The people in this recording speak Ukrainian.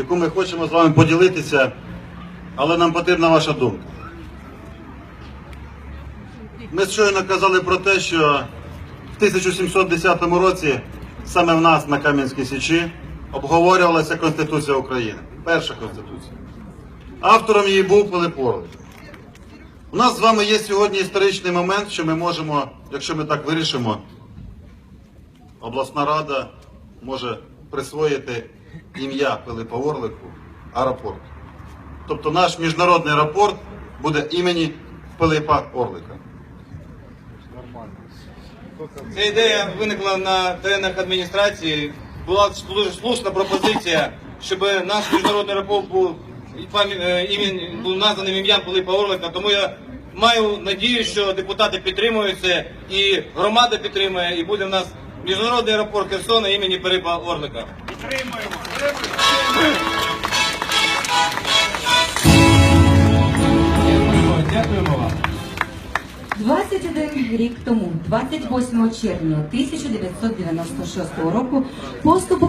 яку ми хочемо з вами поділитися, але нам потрібна ваша думка. Ми щойно казали про те, що в 1710 році саме в нас на Кам'янській Січі обговорювалася Конституція України. Перша Конституція. Автором її був Пилип Орлик. У нас з вами є сьогодні історичний момент, що ми можемо, якщо ми так вирішимо, обласна рада може присвоїти ім'я Пилипа Орлику аеропорт. Тобто наш міжнародний аеропорт буде імені Пилипа Орлика. Ця ідея виникла на теренах адміністрації. Була дуже слушна пропозиція, щоб наш міжнародний аеропорт був е, був названим ім'ям Пилипа Орлика. Тому я маю надію, що депутати підтримують це, і громада підтримує, і буде в нас міжнародний аеропорт Херсона імені Пилипа Орлика. Підтримуємо. Дякуємо вам. 21 рік тому, 28 червня 1996 року, поступу